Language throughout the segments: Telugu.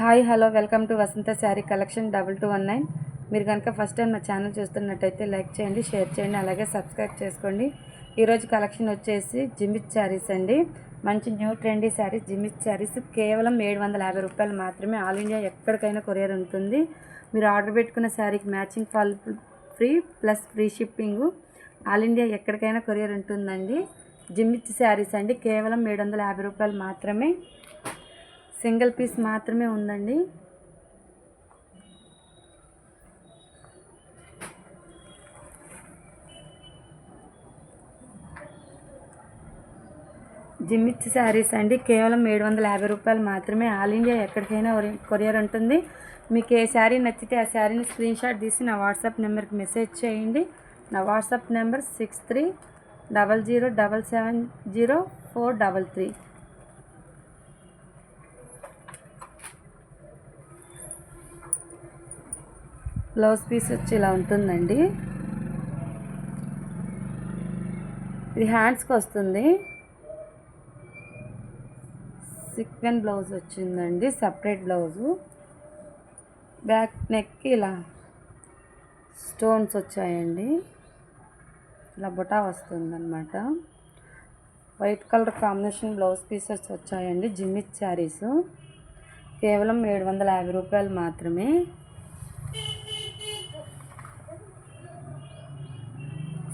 Hi hello welcome to Vasantha sari collection double two one nine. మీరు కనుక ఫస్ట్ టైం నా ఛానల్ చూస్తున్నట్టయితే లైక్ చేయండి షేర్ చేయండి అలాగే సబ్స్క్రైబ్ చేసుకోండి. ఈరోజు కలెక్షన్ వచ్చేసి జిమిత్ శారీస్ అండి. మంచి న్యూ ట్రెండీ శారీస్ జిమిత్ శారీస్. కేవలం ఏడు వందల యాభై రూపాయలు మాత్రమే ఆల్ ఇండియా ఎక్కడికైనా కొరియర్ ఉంటుంది. మీరు ఆర్డర్ పెట్టుకున్న శారీకి matching fall free plus free shipping. All India ఎక్కడికైనా కొరియర్ ఉంటుందండి. జిమిత్ శారీస్ అండి కేవలం ఏడు వందల యాభై రూపాయలు మాత్రమే. సింగిల్ పీస్ మాత్రమే ఉందండి. జిమ్మిచ్చి శారీస్ అండి. కేవలం ఏడు వందల యాభై రూపాయలు మాత్రమే. ఆల్ ఇండియా ఎక్కడికైనా కొరియర్ ఉంటుంది. మీకు ఏ శారీ నచ్చితే ఆ శారీని స్క్రీన్ షాట్ తీసి నా వాట్సాప్ నెంబర్కి మెసేజ్ చేయండి. నా WhatsApp number six three double zero double seven zero four double three. Blouse piece వచ్చి ఇలా ఉంటుందండి. ఇది హ్యాండ్స్కి వస్తుంది. సిక్వెన్ బ్లౌజ్ వచ్చిందండి సపరేట్ బ్లౌజు. బ్యాక్ నెక్కి ఇలా స్టోన్స్ వచ్చాయండి. ఇలా బుటా వస్తుందన్నమాట. White colour combination blouse pieces వచ్చాయండి జిమ్మిచ్ శారీస్. కేవలం ఏడు వందల యాభై రూపాయలు మాత్రమే.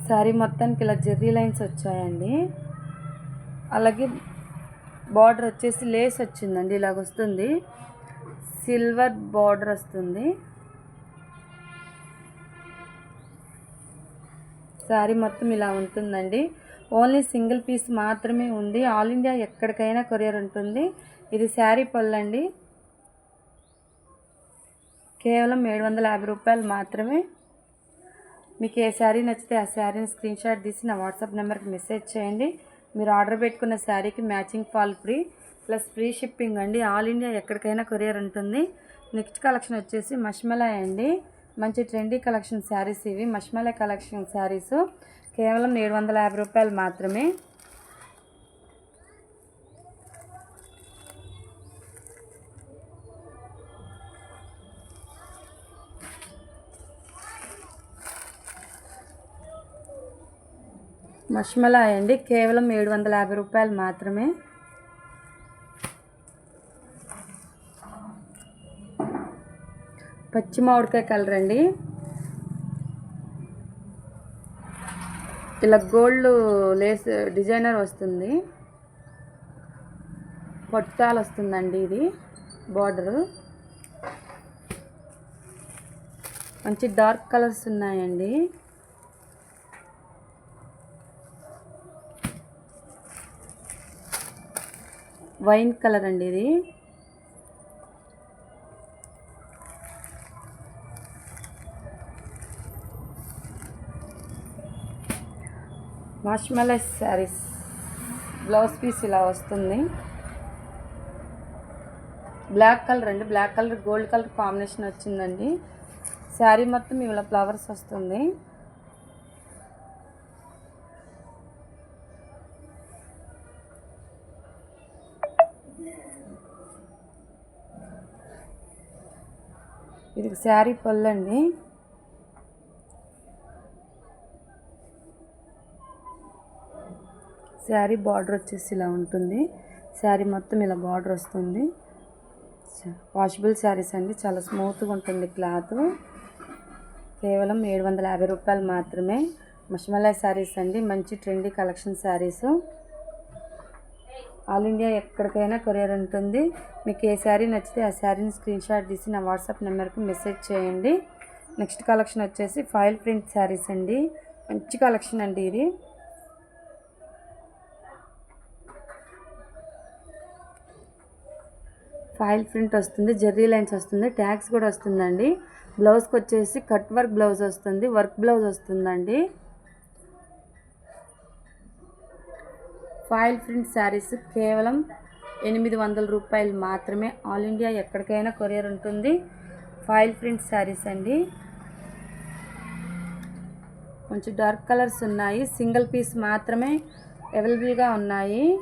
శారీ మొత్తానికి ఇలా జెర్రీ లైన్స్ వచ్చాయండి. అలాగే బార్డర్ వచ్చేసి లేస్ వచ్చిందండి ఇలాగ వస్తుంది. సిల్వర్ బార్డర్ వస్తుంది. శారీ మొత్తం ఇలా ఉంటుందండి. ఓన్లీ సింగిల్ పీస్ మాత్రమే ఉంది. ఆల్ ఇండియా ఎక్కడికైనా కొరియర్ ఉంటుంది. ఇది శారీ పళ్ళండి. కేవలం ఏడు వందల యాభై రూపాయలు మాత్రమే. మీకు ఏ శారీ నచ్చితే ఆ శారీని స్క్రీన్ షాట్ తీసి నా వాట్సాప్ నెంబర్కి మెసేజ్ చేయండి. మీరు ఆర్డర్ పెట్టుకున్న శారీకి matching fall free plus free shipping అండి. ఆల్ ఇండియా ఎక్కడికైనా కొరియర్ ఉంటుంది. నెక్స్ట్ కలెక్షన్ వచ్చేసి మష్మలై అండి. మంచి ట్రెండీ కలెక్షన్ శారీస్ ఇవి. మష్మలై కలెక్షన్ శారీస్ కేవలం ఏడు వందల యాభై రూపాయలు మాత్రమే. మష్మలాయ్ అండి. కేవలం ఏడు వందల యాభై రూపాయలు మాత్రమే. పచ్చి మామిడికాయ కలర్ అండి. ఇలా గోల్డ్ లేస్ డిజైనర్ వస్తుంది. పొట్టాలు వస్తుందండి ఇది బార్డరు. మంచి డార్క్ కలర్స్ ఉన్నాయండి. వైన్ కలర్ అండి ఇది. మాష్మలై శారీస్ బ్లౌజ్ పీస్ ఇలా వస్తుంది. బ్లాక్ కలర్ అండి. Black colour gold colour combination వచ్చిందండి. శారీ మొత్తం ఇలా ఫ్లవర్స్ వస్తుంది. ఇది శారీ పళ్ళు అండి శారీ బార్డర్ వచ్చేసి ఇలా ఉంటుంది. శారీ మొత్తం ఇలా బార్డర్ వస్తుంది. వాషబుల్ శారీస్ అండి. చాలా స్మూత్గా ఉంటుంది క్లాత్. కేవలం ఏడు వందల యాభై రూపాయలు మాత్రమే. మష్మలై శారీస్ అండి. మంచి trendy collection saris. All India ఎక్కడికైనా కొరియర్ ఉంటుంది. మీకు ఏ శారీ నచ్చితే ఆ శారీని స్క్రీన్ షాట్ తీసి నా వాట్సాప్ నెంబర్కి మెసేజ్ చేయండి. నెక్స్ట్ కలెక్షన్ వచ్చేసి ఫైల్ ప్రింట్ శారీస్ అండి. మంచి కలెక్షన్ అండి ఇది. ఫైల్ ప్రింట్ వస్తుంది జెర్రీ లైన్స్ వస్తుంది ట్యాగ్స్ కూడా వస్తుందండి. బ్లౌజ్కి వచ్చేసి కట్ వర్క్ బ్లౌజ్ వస్తుంది వర్క్ బ్లౌజ్ వస్తుందండి. ఫాయిల్ ప్రింట్ శారీస్ కేవలం ఎనిమిది వందల రూపాయలు మాత్రమే. ఆల్ ఇండియా ఎక్కడికైనా కొరియర్ ఉంటుంది. ఫాయిల్ ప్రింట్ శారీస్ అండి. కొంచెం డార్క్ కలర్స్ ఉన్నాయి. సింగిల్ పీస్ మాత్రమే అవైలబుల్గా ఉన్నాయి.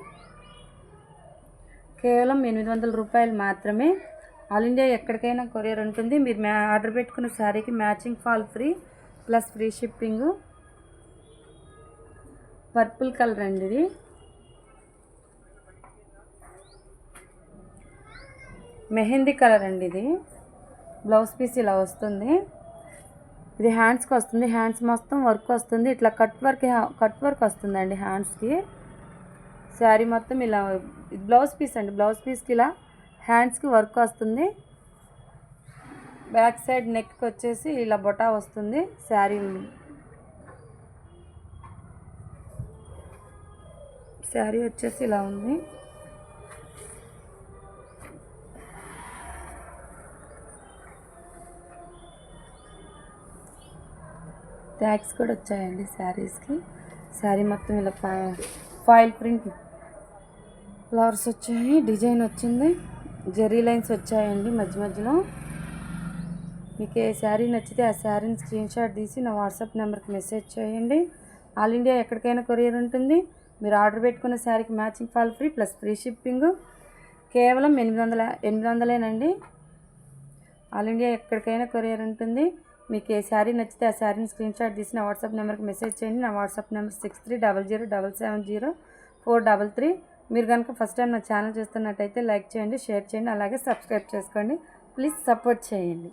కేవలం ఎనిమిది వందల రూపాయలు మాత్రమే. ఆల్ ఇండియా ఎక్కడికైనా కొరియర్ ఉంటుంది. మీరు మ్యా ఆర్డర్ పెట్టుకున్న శారీకి matching fall free plus free shipping. Purple colour అండి ఇది. మెహందీ కలర్ అండి ఇది. బ్లౌజ్ పీస్ ఇలా వస్తుంది. ఇది హ్యాండ్స్కి వస్తుంది. హ్యాండ్స్ మొత్తం వర్క్ వస్తుంది. ఇట్లా కట్ వర్క్ కట్ వర్క్ వస్తుందండి హ్యాండ్స్కి. శారీ మొత్తం ఇలా బ్లౌజ్ పీస్ అండి. బ్లౌజ్ పీస్కి ఇలా హ్యాండ్స్కి వర్క్ వస్తుంది. బ్యాక్ సైడ్ నెక్కి వచ్చేసి ఇలా బొటా వస్తుంది శారీ. శారీ వచ్చేసి ఇలా ఉంది. ట్యాగ్స్ కూడా వచ్చాయండి శారీస్కి. శారీ మొత్తం ఇలా ఫై ఫాయిల్ ప్రింట్ ఫ్లవర్స్ వచ్చాయి డిజైన్ వచ్చింది. జెరీ లైన్స్ వచ్చాయండి మధ్య మధ్యలో. మీకు ఏ శారీ నచ్చితే ఆ శారీని స్క్రీన్ షాట్ తీసి నా వాట్సాప్ నెంబర్కి మెసేజ్ చేయండి. ఆల్ ఇండియా ఎక్కడికైనా కొరియర్ ఉంటుంది. మీరు ఆర్డర్ పెట్టుకున్న శారీకి matching fall free plus free shipping. కేవలం ఎనిమిది వందల ఎనిమిది వందలేనండి. ఆల్ ఇండియా ఎక్కడికైనా కొరియర్ ఉంటుంది. మీకు ఏ శారీ నచ్చితే ఆ శారీని స్క్రీన్ షాట్ తీసి నా వాట్సాప్ నెంబర్కి మెసేజ్ చేయండి. నా WhatsApp number six three double zero double seven zero four double three. మీరు కనుక ఫస్ట్ టైం నా ఛానల్ చూస్తున్నట్టయితే లైక్ చేయండి షేర్ చేయండి అలాగే సబ్స్క్రైబ్ చేసుకోండి. ప్లీజ్ సపోర్ట్ చేయండి.